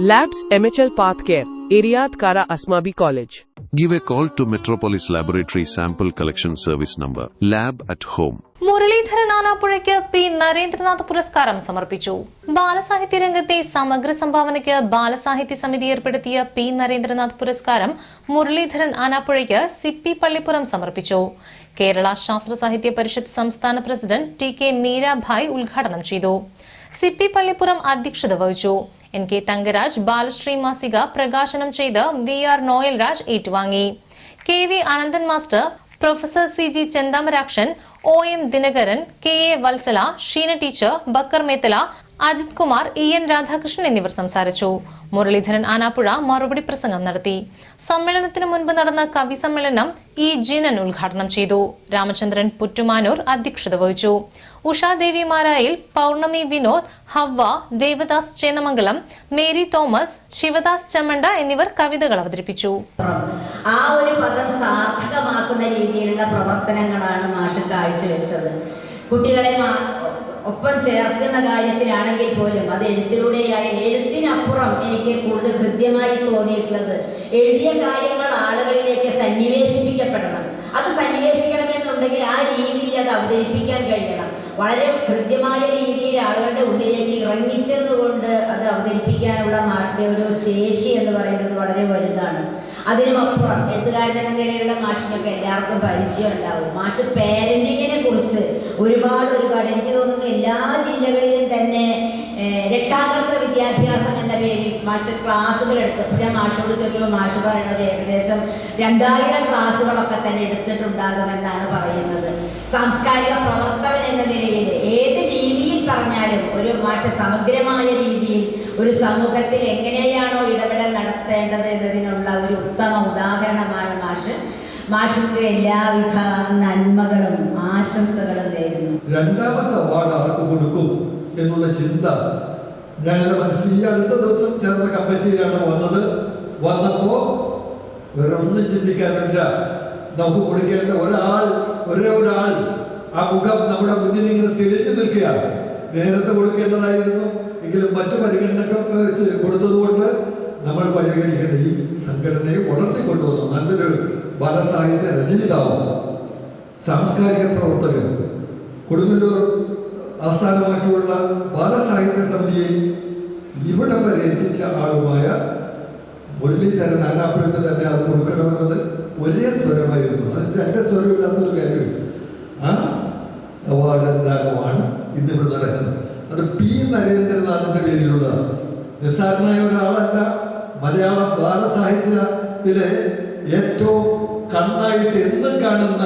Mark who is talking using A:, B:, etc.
A: Labs MHL Path Care, Iriad Kara Asmabi College.
B: Give a call to Metropolis Laboratory Sample Collection Service number, lab at home.
C: Muraleedharan ആനാപ്പുഴയ്ക്ക് P Narendranath പുരസ്കാരം സമർപ്പിച്ചു ബാലസാഹിത്യ രംഗത്തെ സമഗ്ര സംഭാവനയ്ക്ക് ബാലസാഹിത്യ സമിതി ഏർപ്പെടുത്തിയ പി നരേന്ദ്രനാഥ് പുരസ്കാരം മുരളീധരൻ ആനാപ്പുഴയ്ക്ക് സിപ്പി പള്ളിപ്പുറം സമർപ്പിച്ചു കേരള ശാസ്ത്ര സാഹിത്യ പരിഷത്ത് സംസ്ഥാന പ്രസിഡന്റ് ടി കെ മീരാഭായ് ഉദ്ഘാടനം ചെയ്തു സിപ്പി പള്ളിപ്പുറം അധ്യക്ഷത വഹിച്ചു എൻ കെ തങ്കരാജ് ബാലശ്രീ മാസിക പ്രകാശനം ചെയ്ത് വി ആർ നോയൽ രാജ് ഏറ്റുവാങ്ങി. K V Ananthan master professor C G Chenthamarakshan O M Dinakaran K A Vatsala Sheena teacher Bakkar Methala Ajith Kumar E N Radhakrishnan എന്നിവർ സംസാരിച്ചു. മുരളീധരൻ ആനാപ്പുഴ മറുപടി പ്രസംഗം നടത്തി. സമ്മേളനത്തിന് മുൻപ് നടന്ന കവി സമ്മേളനം ഇ ജിനൻ ഉദ്ഘാടനം ചെയ്തു. രാമചന്ദ്രൻ പുറ്റുമാനൂർ അധ്യക്ഷത വഹിച്ചു. ഉഷാദേവിമാരായിൽ പൗർണമി വിനോദ് ഹവ്വ ദേവദാസ് ചേന്നമംഗലം മേരി തോമസ് ശിവദാസ് ചമണ്ട എന്നിവർ കവിതകൾ അവതരിപ്പിച്ചു.
D: ആ ഒരു പദം സാർത്ഥകമാക്കുന്ന രീതിയിലുള്ള പ്രവർത്തനങ്ങളാണ് മാഷ് കാഴ്ചവെച്ചത്. കുട്ടികളെ ഒപ്പം ചേർക്കുന്ന കാര്യത്തിലാണെങ്കിൽ പോലും അത് എഴുത്തിലൂടെയായി എഴുത്തിനപ്പുറം എനിക്ക് കൂടുതൽ കൃത്യമായി തോന്നിയിട്ടുള്ളത്. എഴുതിയ കാര്യങ്ങൾ ആളുകളിലേക്ക് സന്നിവേശിപ്പിക്കപ്പെടണം. അത് സന്നിവേശിക്കണമെന്നുണ്ടെങ്കിൽ ആ രീതിയിൽ അത് അവതരിപ്പിക്കാൻ കഴിയണം. വളരെ കൃത്യമായ രീതിയിൽ ആളുകളുടെ ഉള്ളിലേക്ക് ഇറങ്ങിച്ചെന്നുകൊണ്ട് അത് അവതരിപ്പിക്കാനുള്ള ഒരു ശേഷി എന്ന് പറയുന്നത് അതിനുമപ്പുറം എഴുത്തുകാരൻ എന്ന നിലയിലുള്ള മാഷിനൊക്കെ എല്ലാവർക്കും പരിചയം ഉണ്ടാവും. മാഷ് പേരന്റിങ്ങിനെ കുറിച്ച് ഒരുപാട് ഒരുപാട് എനിക്ക് തോന്നുന്നു എല്ലാ ജില്ലകളിലും തന്നെ രക്ഷാകർത്തൃ രക്ഷാകർതൃ വിദ്യാഭ്യാസം എന്ന പേരിൽ മാഷ് ക്ലാസ്സുകൾ എടുത്തപ്പോൾ ഞാൻ മാഷോട് ചോദിച്ചപ്പോൾ മാഷ് പറയുന്നത് ഏകദേശം രണ്ടായിരം ക്ലാസ്സുകളൊക്കെ തന്നെ എടുത്തിട്ടുണ്ടാകുമെന്നാണ് പറയുന്നത്. സാംസ്കാരിക പ്രവർത്തകൻ മാഷ സമഗ്രമായ രീതിയിൽ ഒരു സമൂഹത്തിൽ എങ്ങനെയാണോ ഇടപെടൽ നടത്തേണ്ടത് എന്നതിനുള്ള ഒരു ഉത്തമ ഉദാഹരണമാണ് മാഷ്. മാഷിന്റെ എല്ലാവിധ നന്മകളും ആശംസകളും നേരുന്നു.
E: രണ്ടാമത്തെ അവാർഡ് ആർക്ക് കൊടുക്കും എന്നുള്ള ചിന്ത ഞാൻ മനസ്സിൽ അടുത്ത ദിവസം ചേർന്ന കമ്മിറ്റിയിലാണ് വന്നത്. വന്നപ്പോ വേറെ ഒന്നും ചിന്തിക്കാനില്ല. നമുക്ക് കൊടുക്കേണ്ട ഒരാൾ ഒരേ ഒരാൾ ആ മുഖം നമ്മുടെ മുന്നിൽ ഇങ്ങനെ തെളിഞ്ഞു നിൽക്കുകയാണ്. നേരത്തെ കൊടുക്കേണ്ടതായിരുന്നു. എങ്കിലും മറ്റു പരിഗണനകൾ വെച്ച് കൊടുത്തതുകൊണ്ട് നമ്മൾ പരിഗണിക്കേണ്ട ഈ സംഘടനയെ വളർത്തിക്കൊണ്ടുവന്ന നല്ലൊരു ബാലസാഹിത്യ രചയിതാവും സാംസ്കാരിക പ്രവർത്തകൻ കൊടുങ്ങല്ലൂർ ആസ്ഥാനമാക്കിയുള്ള ബാലസാഹിത്യ സമിതിയെ ഇവിടം വരെ എത്തിച്ച ആളുമായ മുരളീധരൻ ആനാപ്പുഴക്ക് തന്നെ അത് പി നരേന്ദ്രനാഥിന്റെ പേരിലുള്ള നിസ്സാരനായ ഒരാളല്ല മലയാള ബാലസാഹിത്യത്തിലെ ഏറ്റവും കണ്ണായിട്ട് എന്നും കാണുന്ന